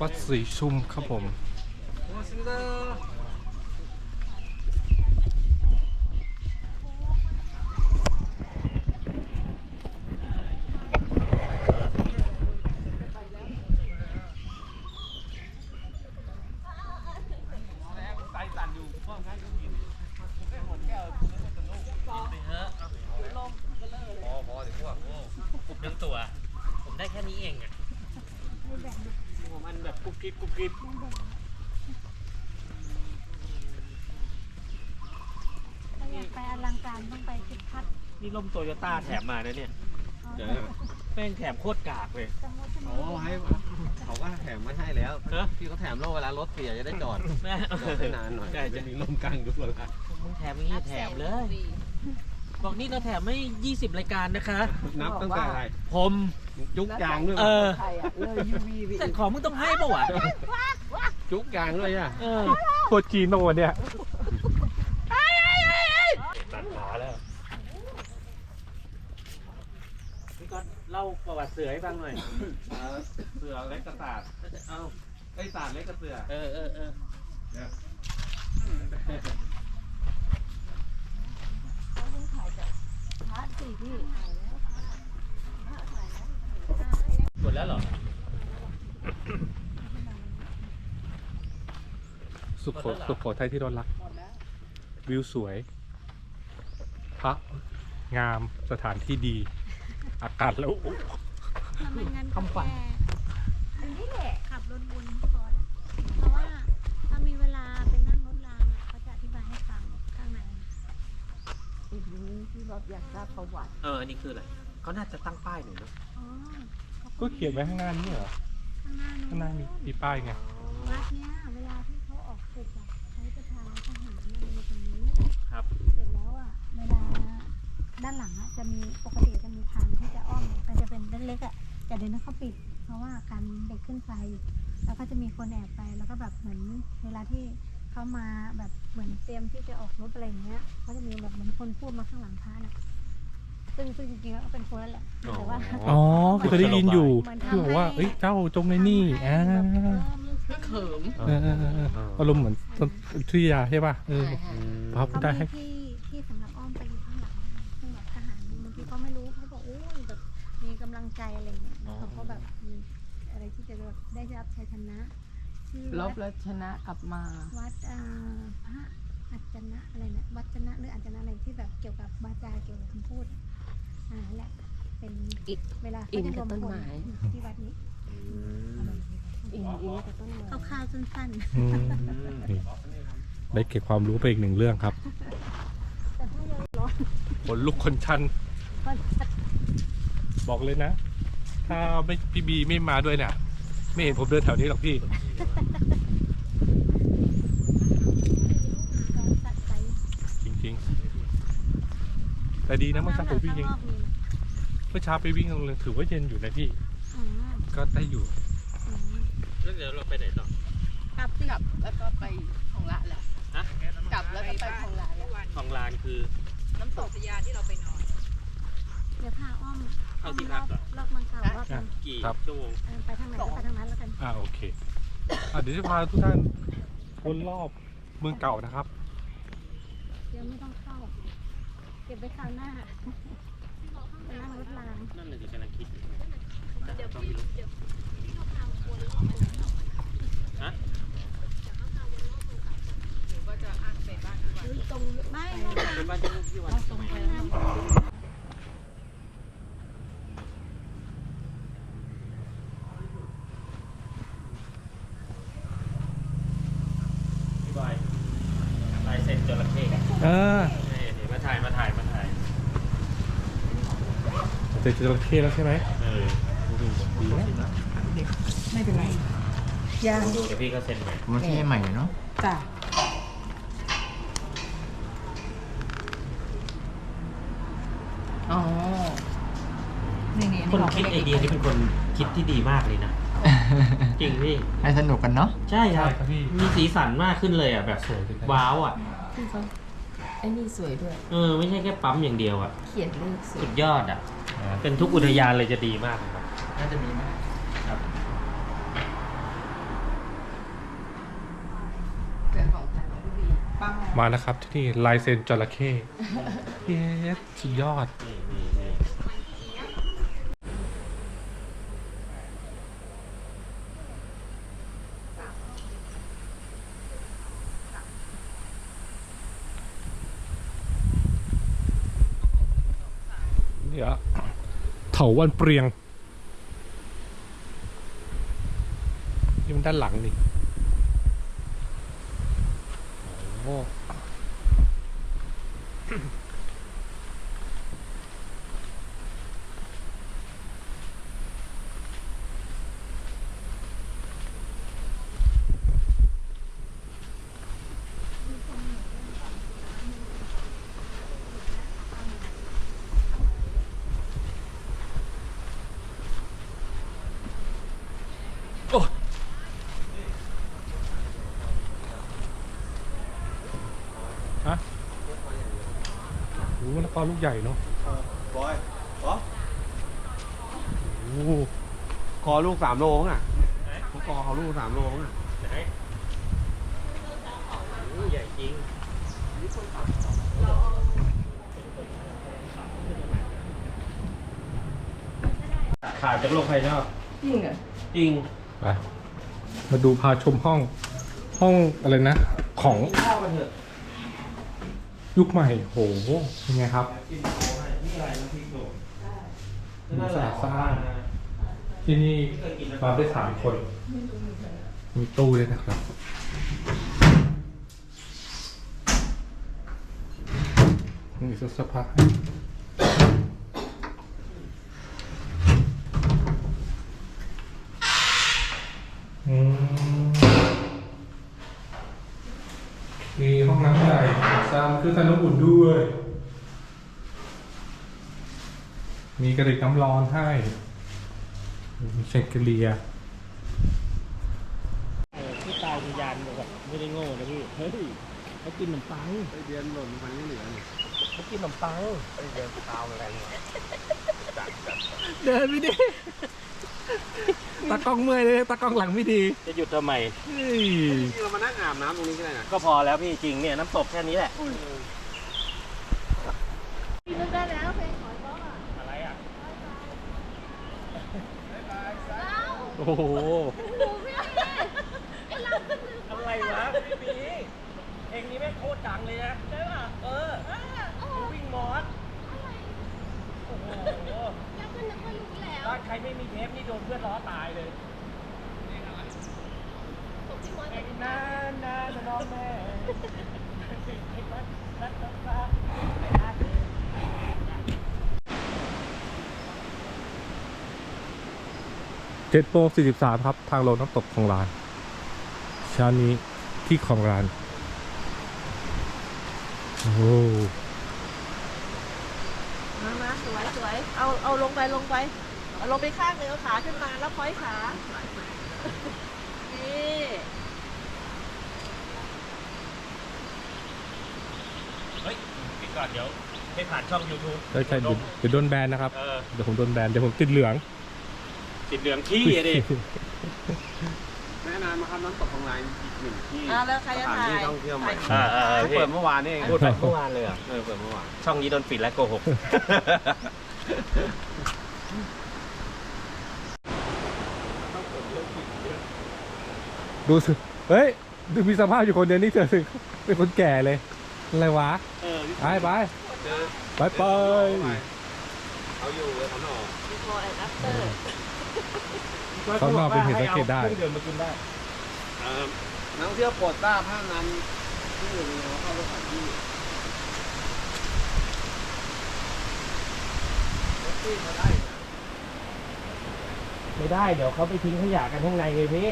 วัดสีชุมครับผม ผมทั้งตัว ผมได้แค่นี้เองอะผมมันแบบกุบกิบกุบกิบ ถ้าอยา กไปอลังการต้องไปทิพพัฒน์นี่ล่มโตโยต้าแถมมานะเนี่ยแม่งแถมโคตรกากเลยจังหวัดชลโอ้บุรีให้เขาก็แถมมาให้แล้วฮะ พี่เขาแถมโล่เวลารถเสียจะได้จอดแม่จอดได้นานหน่อยใช่จะใช่มีลมกลางดูเลยมึงแถมอย่างนี้แถมเลย บอกนี่เราแถมไม่ 20 รายการนะคะ นับตั้งแต่อะไรผมจุกยางด้วยเออเลยยูวีวีแต่ของมึงต้องให้ปะวะจุกยางด้วยอะเออโคตรจีนตรงวันเนี้ย ตัดขาแล้วพี่ก็เล่าประวัติเสือให้ฟังหน่อย เสือเล็กกระสาดเอาไอ้สาดเล็กกระเสือเออเออเออพระสี่พี่หมดแล้วเหรอ สุโขสุโขทัยที่เรารักวิวสวย พระงามสถานที่ดี อากาศแล้ว ทำไมงั้นคำฝันอันนี้แหละขับรถวนก่อนเพราะว่าถ้ามีเวลาไปนั่งรถรางอะเขาจะอธิบายให้ฟังข้างใน อีกนิดนึงที่แบบอยากทราบ ประวัติเอออันนี้คืออะไรเขาน่าจะตั้งป้ายหน่อยเนอะอ๋อก็เขียนไว้ข้างหน้านี่เหรอ ข้างหน้าข้างหน้ามีนู้นมีป้ายไง วัดเนี้ยเวลาที่เขาออกศึกอะใช้ประธานทหารมันอยู่ตรงนี้ครับ เสร็จแล้วอะเวลาด้านหลังอะจะมีปกติจะมีทางที่จะอ้อมมันจะเป็นเล็กๆอะแต่เดี๋ยวนี้เขาปิด เพราะว่าการเด็กขึ้นไป แล้วก็จะมีคนแอบไปแล้วก็แบบเหมือนเวลาที่เขามาแบบเหมือนเตรียมที่จะออกรถอะไรอย่างเงี้ยเขาจะมีแบบเหมือนคนพูดมาข้างหลังพระน่ะ ซึ่งซึ่งจริงๆแล้วก็เป็นคนนั่นแหละแต่ว่า อ๋อเคยได้ยินอยู่เหมือนทำที่บอกว่าให้เอ้ยเจ้าจงในนี่อ่าเขิมเออเออเออเอออารมณ์เหมือนต้นทุยาใช่ป่ะเออพระพุทธเขาได้ให้มีที่ที่สำหรับอ้อมไปอยู่ข้างหลังซึ่งแบบทหารบางทีเขาไม่รู้เขาบอกโอ้ยแบบมีกำลังใจอะไรเงี้ยแล้วเขาก็แบบมีอะไรที่จะแบบได้รับชัยชนะชื่อลวับดแล้วชนะกลับมา วัดเอ่อพระอัจจนะอะไรนะวัจนะหรืออัจจนะอะไรที่แบบเกี่ยวกับบาจาเกี่ยวกับคำพูดอ่า นั่นแหละเป็นอิฐเวลาอิเขานจะรกับวมต้นพลไม้ที่วัดนี้อินอินกับต้นไม้คร่าวๆสั้นอืมนี่ได้เก็บความรู้ไปอีกหนึ่งเรื่องครับๆแต่ถ้ายังร้อนขนลุกคนชัน ก็จะบอกเลยนะ ถ้าไม่พี่บีไม่มาด้วยเนี่ย ไม่เห็นผมเดินแถวนี้หรอกพี่ ตัดไปจริงๆ แต่ดีนะเมื่อเช้าผมวิ่งข้ายังนอกมีนะ เมื่อเช้าไปวิ่งโรงเรียนถือว่าเย็นอยู่นะพี่อ๋อก็ได้อยู่อ๋อแล้วเดี๋ยวเราไปไหนต่อ กลับสิกลับแล้วก็ไปของละแล้วฮะ กลับแล้วก็ไปของละแล้วทองลานคือน้ำตกยาที่เราไปนอน เดี๋ยวพาอ้อมเข้าที่พักเหรอรอบมังกรรอบนึงกี่ครับ ชั่วโมง เออไปทางไหนก็ไปทางนั้นแล้วกันอ่าโอเคอะเดี๋ยวจะพาทุกท่านวนรอบเมืองเก่านะครับเดี๋ยวไม่ต้องเข้า เก็บไว้คราวหน้าไป นั่งรถรางนั่นเลยกำลังคิดอยู่ฮะไม่รถรางเป็นบ้านที่ที่วันทำไมพี่บอยลายเซ็นจระเข้กันเออ นี่นี่มาถ่ายมาถ่ายมาถ่าย เจอจระเข้แล้วใช่ไหมเออดีนะไม่เป็นไรยาดูเดี๋ยวพี่ก็เซ็นใหม่มันแค่ใหม่เนาะจ้ะอ๋อนี่นี่คนคิดไอเดียนี่เป็นคนคิดที่ดีมากเลยนะจริงพี่ให้สนุกกันเนาะใช่ครับใช่ครับพี่มีสีสันมากขึ้นเลยอะแบบสวยจังเลยว้าวอะพี่เขาไอ้นี่สวยด้วย เออ ไม่ใช่แค่ปั๊มอย่างเดียวอะ เขียนเลขสวยสุดยอดอะ เป็นทุกอุทยานเลยจะดีมากครับน่าจะมีไหมครับมาแล้วครับที่นี่ลายเซนจระเข้เย้สุดยอด ถาวันเปรียงนี่มันด้านหลังนี่โอ้ กอลูกใหญ่เนาะบอยบอโอ้คอลูกสามโลอะเขาคอเขาลูกสามโลอะไหนโอ้ใหญ่จริงขาดจากโลกภายนอกจริงอะจริงไปมาดูพาชมห้องห้องอะไรนะ ของ ข้าวกันเถอะ ยุคใหม่โหเป็นไงครับกินโค้ให้นี่อะไรน้ำพริกโดดมีสะอาดสะอาดที่นี่มาได้สามคน มีตู้ด้วยนะครับ นี่เสื้อสภาอืมมีห้องน้ำใหญ่ซาม คือทานน้ำอุ่นด้วย มีกระดิกน้ำร้อนให้ มีเชนเกลียร์เออที่ตายวิญญาณแบบไม่ได้โง่นะพี่ เฮ้ยเขากินขนมปังไอเดือนหล่นมันยังเหลือนี่เขากินขนมปังไอเดือนตาวแรงเดินไม่ดี ตากล้องเมื่อยเลยตากล้องหลังไม่ดีจะหยุดทำไม เฮ้ยที่เรามานั่งอาบน้ำตรงนี้ก็ได้นะก็พอแล้วพี่จริงเนี่ยน้ำตกแค่นี้แหละพี่นึกได้แล้วเพลงขอยบ๊อบอะอะไรอะโอ้โหอะไรวะพี่ปีเพลงนี้แม่งโคตรดังเลยนะใช่ป่ะเออวิ่งมอสโอ้โห บ้านใครไม่มีเทปนี่โดนเพื่อนล้อตายเลยเพลงนานนานน้องแม่คิดว่ารักรักรักไม่รักเลยเจ็ดโมงสี่สิบสามครับ ทางลงน้ำตกของลานเช้านี้ที่ของลาน โอ้โหมามาสวยสวยเอา เอาลงไปลงไป เอาลงไปข้างหนึ่งเอาขาขึ้นมาแล้วพอยขา นี่เฮ้ยปิดก่อนเดี๋ยวไม่ผ่านช่อง YouTube ใช่ใช่เดี๋ยวเดี๋ยวโดนแบนนะครับ เออเดี๋ยวผมโดนแบนเดี๋ยวผมติดเหลือง ติดเหลืองขี้อะดิแนะนำมาครับน้ำตกของลายอีกหนึ่งที่อ่าแล้วใครจะสถานถ่ายที่ท่องเที่ยวใหม่อ่าอ่าอ่าเปิดเมื่อวานนี่เองพูดไปเมื่อวานเลยเหรอเออเปิดเมื่อวานช่องนี้โดนปิดแล้วโกหก ดูสิเฮ้ยดูมีสภาพอยู่คนเดียวนี่เธอสิเป็นคนแก่เลย อะไรวะเออไปไปเจอไปไปเอาอยู่เลยเขาหน่อ before and after เขานอกเป็นเหตุสังเกตได้ให้อาครื่องดื่มมากินได้เอ่อนักท่องเที่ยวโปรดทราบห้ามนำที่อื่นเขาเข้าสถานที่รถที่เขาได้นะไม่ได้ เดี๋ยวเขาไปทิ้งขยะกันข้างในไงพี่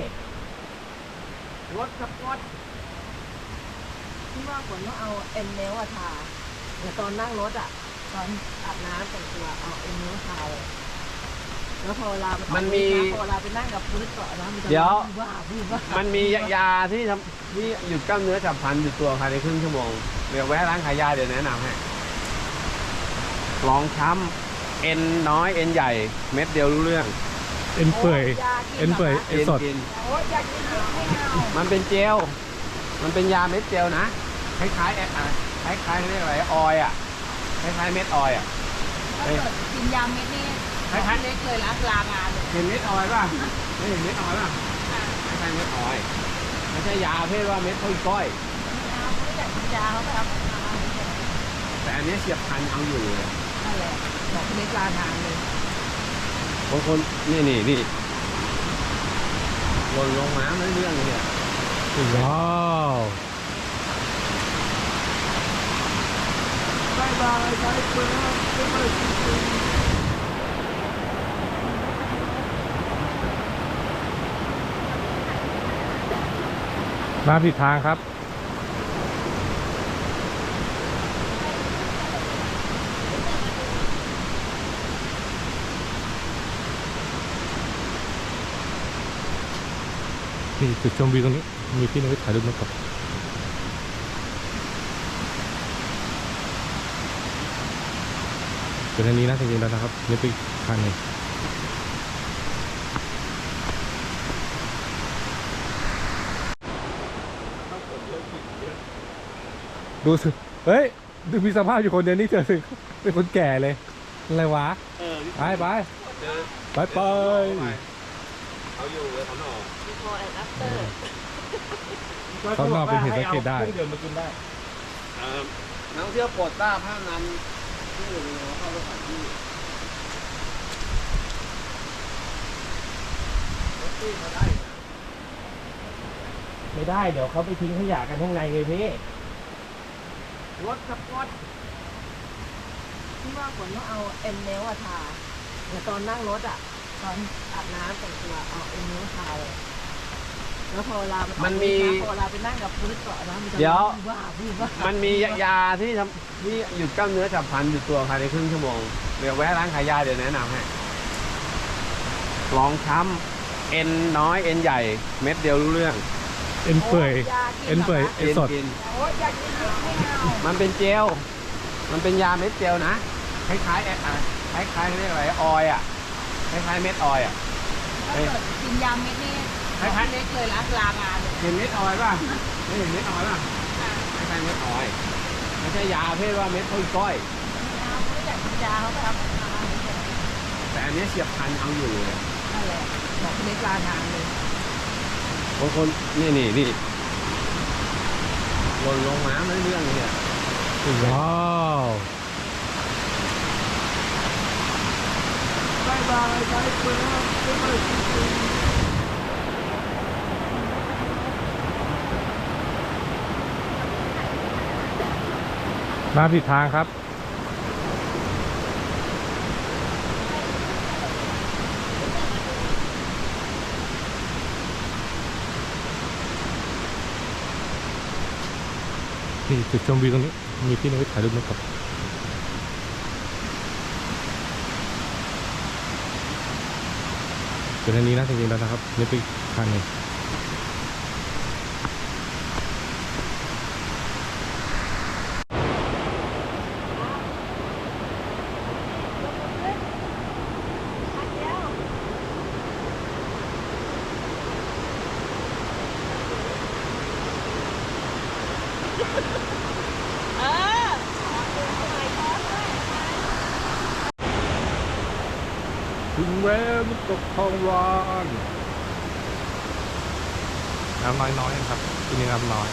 รถกับรถที่ว่าฝนต้องเอาเอ็มเนลอะทาแต่ตอนนั่งรถอะตอนอาบน้ำแต่งตัวเอาเอ็มเนลทาเลยแล้วพอเวลาไปออกมันมีพอเวลาไปนั่งกับพื้นเกาะนะมันจะเดี๋ยวว่าพี่ว่ามันมียาที่ทำที่หยุดกล้ามเนื้อจับพลันหยุดตัวภายในครึ่งชั่วโมง เดี๋ยวแวะร้านขายยาเดี๋ยวแนะนำให้ลองช้ำเอ็นน้อยเอ็นใหญ่ เม็ดเดียวรู้เรื่อง เอ็นเปื่อยโยากิเอ็นเปื่อยเอ็นสดกินโอ้ยอยากกินเยอะไม่เอามันเป็นเจล มันเป็นยาเม็ดเจลนะ คล้ายๆแอะอะคล้ายๆเรียกอะไรออยอะ คล้ายๆเม็ดออยอะถ้าเกิดกินยาเม็ดนี่คล้ายๆเล็กเลยละลางานเลยเห็นเม็ดออยป่ะไม่เห็นเม็ดออยป่ะคล้ายๆเม็ดออยไม่ใช่ยาประเภทว่าเม็ดข้อยก้อยยาไม่อยากกินยาเขาไปเอาของมาเฉยแต่อันนี้เสียบพันเอาอยู่เลยนั่นแหละดอกเล็กลางานเลย บางคนนี่นี่นี่หล่นลงมาไม่เรื่องเนี่ยว้าวบายบายบายเฟิร์นมาผิดทางครับ นี่จุดชมวิวตรงนี้ มีพี่นวิทย์ถ่ายรูปมากับเป็นอันนี้นะจริงๆแล้วนะครับนี่เป็นอีกทางหนึ่งดูสิเฮ้ย ดูมีสภาพอยู่คนเดียวนี่เจอสิเป็นคนแก่เลย อะไรวะเออไปไปเจอไปไป เอาอยู่เลยเขาหน่อ before and after เขานอนเป็นเหตุสังเกตได้เดินมากินได้เอ่อนักท่องเที่ยวโปรดทราบห้ามนำที่อยู่ในเข้าสถานที่รถที่เขาได้นะ ไม่ได้เดี๋ยวเขาไปทิ้งขยะกันข้างในเลยพี่รถสปอร์ตที่ว่าฝนต้องเอาเอ็นเนลอะทาแต่ตอนนั่งรถอะตอน อาบน้ำแต่งตัวเอาเอ็นเนลทาเลยแล้วพอเวลามันออกมันมีพอเวลาไปนั่งกับพื้นเกาะนะมันจะเดี๋ยวว่าพี่ว่ามันมียาที่ทำที่หยุดกล้ามเนื้อฉับพลันอยู่ตัวภายในครึ่งชั่วโมงเดี๋ยวแวะร้านขายยาเดี๋ยวแนะนำให้รองช้ำเอ็นน้อยเอ็นใหญ่เม็ดเดียวรู้เรื่องเอ็นเปื่อย เอ็นเปื่อย เอ็นสด กิน โอ้ยอยากกินเยอะไม่เอามันเป็นเจล มันเป็นยาเม็ดเจลนะ คล้ายๆแอะอะคล้ายๆเรียกอะไรออยอะ คล้ายๆเม็ดออยอะ ถ้าเกิดกินยาเม็ดนี่คล้ายเล็กเลยละลางานเลยๆเห็นเม็ดออยป่ะไม่เห็นเม็ดออยป่ะคล้ายๆเม็ดออยไม่ใช่ยาประเภทว่าเม็ดข้อยก้อย ยาไม่อยากกินยาเขาไปเอาของมาเฉยแต่อันนี้เสียบพันเอาอยู่เลยนั่นแหละดอกเล็กลางานเลยบางคนนี่นี่นี่หล่นลงมาไม่เรื่องเลยเนี่ยว้าว บายบายบายเฟิร์น มาผิดทางครับ นี่จุดชมวิวตรงนี้ มีพี่นวิทถ่ายรูปมากับ เป็นอันนี้นะจริงๆแล้วนะครับนี่เป็นอีกทางหนึ่ง ถึงแล้วน้ำตกทองวานน้ำน้อยๆครับที่นี่น้ำน้อย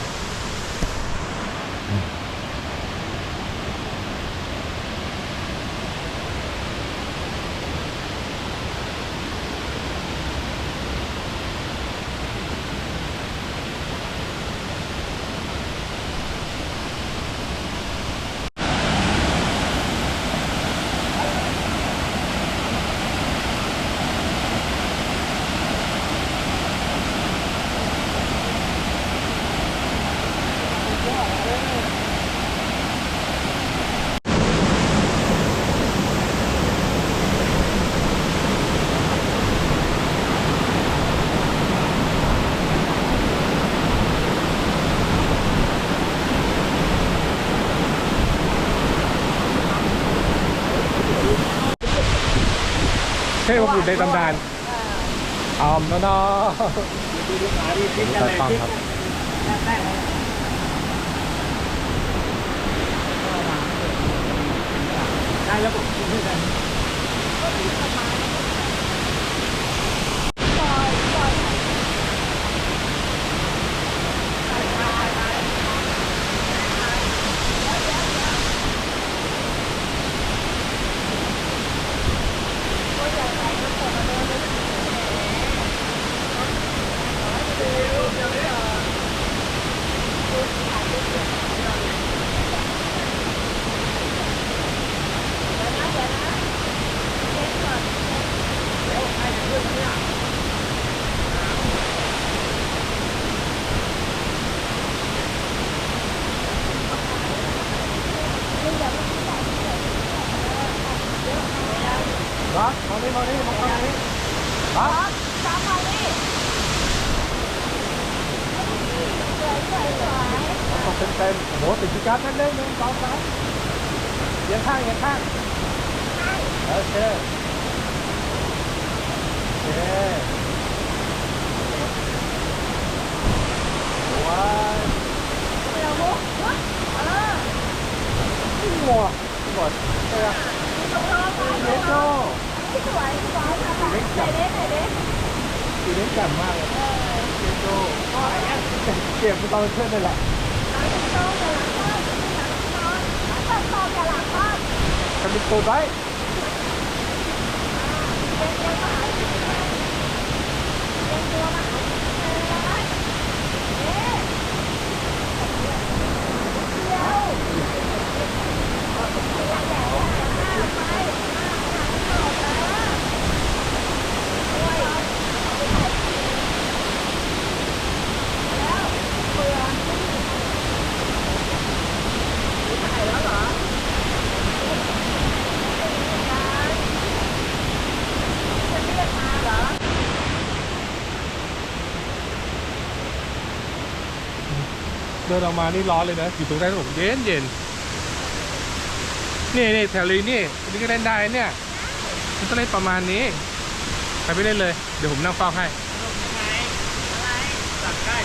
ช่พระบุตรในตำนานออมนอนอดูตาต้องครับได้แล้วผมกินด้วยกัน โอเคโอเคว้าวหัวหมดเออเล็กโตเล็กจับสีเล็กจับมากเลยเล็กโตเก็บไปตอนเพื่อนนั่แหละทำเป็นตัวไว้ Thank you. ดินออกมานี่ร้อนเลยนะอยู่ตรงใต้ถนนเย็นเย็นนี่นี่แถวลีนี่อันนี่ก็เล่นได้เนี่ยมันก็เล่นประมาณนี้ ไปไม่เล่นเลย เดี๋ยวผมนั่งเฝ้าให้ สั่งได้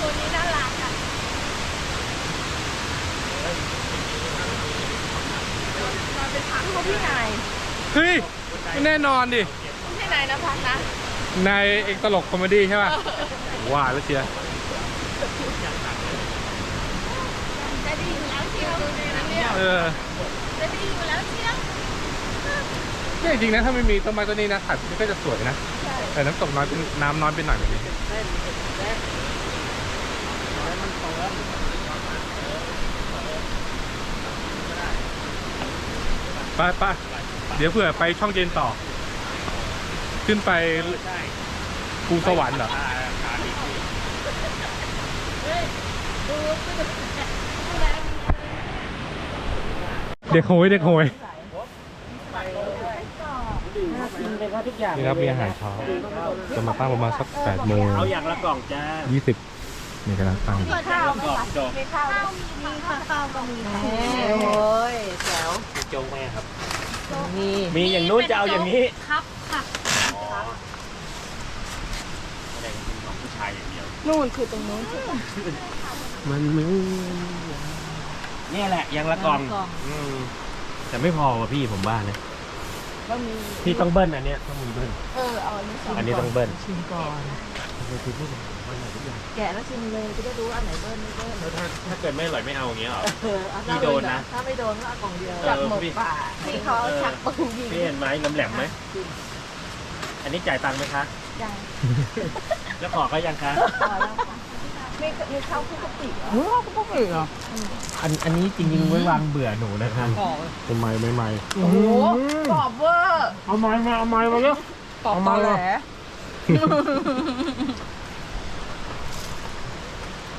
ตัวนี้น่ารักอะ มาเป็นพังของพี่นาย เฮ้ย แน่นอนดิพี่นายนะพักนะนายเอกตลกคอมเมดี้ใช่ป่ะว่าแล้วเชียร์จะดีอยู่แล้วเชียวดูในนั้นเนี่ยเออจะดีอยู่แล้วเชียวเนี่ยจริงๆนะถ้าไม่มีต้นไม้ต้นนี้นะถ่ายมันก็จะสวยนะแต่น้ำตกน้อยเป็นน้ำน้อยเป็นหน่อยแบบนี้ไปไป เดี๋ยวเผื่อไปช่องเย็นต่อ ขึ้นไปใช่ภูสวรรค์เหรอตาตาดีเด็กโหยเด็กโหยกินไปครับทุกอย่างนี่ครับมีอาหารเช้าจะมาตั้งประมาณสักแปดโมงเอาอย่างละกล่องจ้ายี่สิบนี่กำลังตั้งข้าวกล่องจบมีข้าวมีข้าวข้าวก็มีโอ้ยแจ๋วมีจงไหมครับ นี่ มีอย่างนู้นจะเอาอย่างนี้ครับค่ะแสดงเป็นของผู้ชายอย่างเดียว นู่นคือตรงนู้นใช่ปะมันมือเนี่ยแหละอย่างละกล่องกล่องอืมแต่ไม่พอว่ะพี่ผมบ้านะก็มีพี่ต้องเบิ้ลอันเนี้ยต้องมีเบิ้ลเออเอาอันนี้สองอันนี้ต้องเบิ้ลชิมก่อน แกะแล้วชิมเลยจะได้รู้ว่าอันไหนเบิ้ลไม่เบิ้ลแล้วถ้าถ้าเกิดไม่อร่อยไม่เอาอย่างเงี้ยเหรอ เออเอาพี่โดนนะ ถ้าไม่โดนก็เอากล่องเดียวเออจับหมกพี่ป่าที่เขาชักปืนยิงพี่เห็นไหมน้ำแหลมไหม อันนี้จ่ายตังค์ไหมคะ ยังแล้วขอก็ยังคะพอแล้วค่ะไม่ไม่เข้าคุกกะปิเหรอ เฮ้ยก็ไม่เหรออันอันนี้จริงๆไว้วางเบื่อหนูนะคะเป็นไม้ไม่ไม้โอ้โหกรอบเวอร์เอาไม้มาเอาไม้มาเร็ว กรอบตอแหล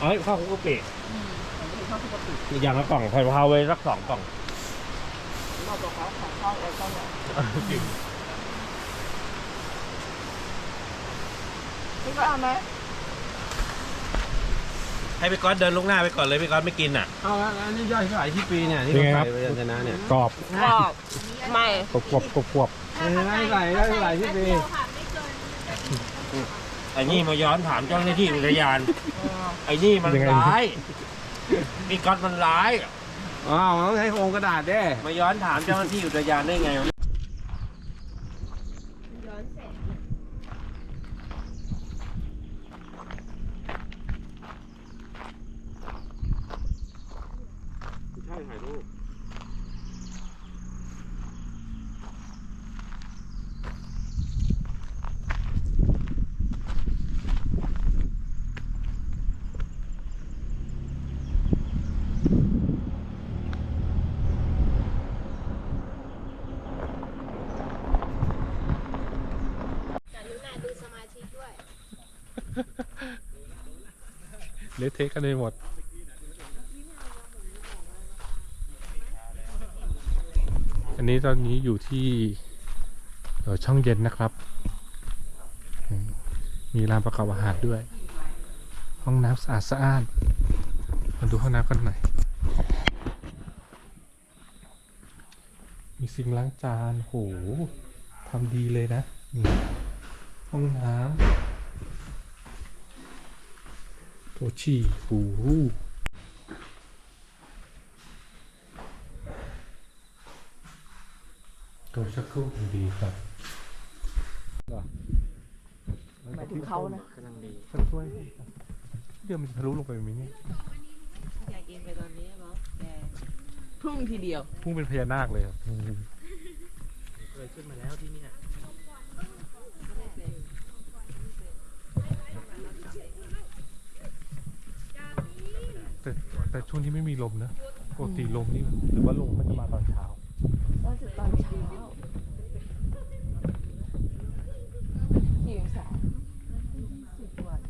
เอ้ยข้าวคุกกะปิอย่างละกล่องไข่พาวไว้สักสองกล่องเราบอกเขาขอช่องไอ้ช่องเนี่ยพี่ก็เอาไหมให้พี่ก๊อตเดินลุกหน้าไปก่อนเลยพี่ก๊อตไม่กินอะเอาแล้วอันนี้ย่อยเท่าไหร่ที่ปีเนี่ยที่เป็นเราไงครับใส่ไปยันชนะเนี่ยกรอบกรอบไม่กรอบกรอบกรอบกรอบเออไม่ใส่ได้เท่าไหร่ที่ปี ไอ้นี่มาย้อนถามเจ้าหน้าที่อุทยาน ไอ้นี่มันร้ายพี่ก๊อตมันร้าย อ้าวมันต้องใช้โครงกระดาษเด้ มาย้อนถามเจ้าหน้าที่อุทยานได้ไงใช่ถ่ายรูป เละเทะกันไปหมด อันนี้ตอนนี้อยู่ที่ช่องเย็นนะครับ มีร้านประกอบอาหารด้วย ห้องน้ำสะอาดสะอ้านมาดูห้องน้ำกันหน่อย มีซิงล้างจาน โห ทำดีเลยนะ นี่ ห้องน้ำ โตชีหูตัวชักโครกดีครับหมายถึงเขานะสักถ้วยเดี๋ยวมันจะทะลุลงไปไหมเนี่ยอยากกินไปตอนนี้มั้งแกพุ่งทีเดียว พุ่งเป็นพญานาคเลยครับ เคยขึ้นมาแล้วที่นี่ แต่แต่ช่วงที่ไม่มีลมนะปกติลมนี่หรือว่าลมมันจะมาตอนเช้าก็จะตอนเช้ากี่องศาสิบวัน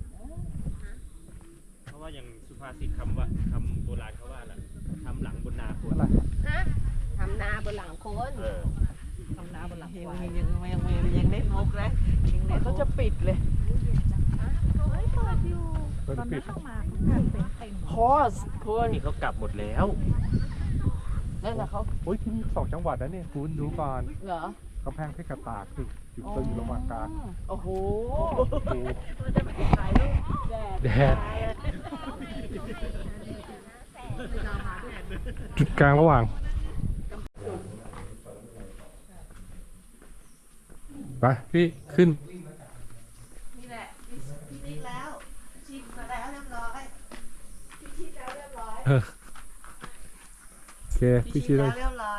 เพราะว่าอย่างสุภาษิตคำว่าคำโบราณเขาว่าแหละทำหลังบนนาคนอะไรทำนาบนหลังโคนเออทำน้ำบนหลังควายยังยังยังยังเล่นมุกนะยังเล่นเขาจะปิดเลยก็จะปิด พอสคุณนี่เขากลับหมดแล้วนั่นนะเขาโอ้ยที่นี่สองจังหวัดนะเนี่ยคุณดูก่อนเหรอกำแพงเพชรกับตากคืออยู่ตรงอยู่ระหว่างกลางโอ้โหดูถ่ายรูปแดดแดดจุดกลางระหว่างไปพี่ขึ้นนี่แหละพิชิตแล้วชิมมาแล้วเรียบร้อยพิชิตแล้วเรียบร้อย เออ โอเคพิพี่ชิชี้ตเลแล้ยวเรียบร้อย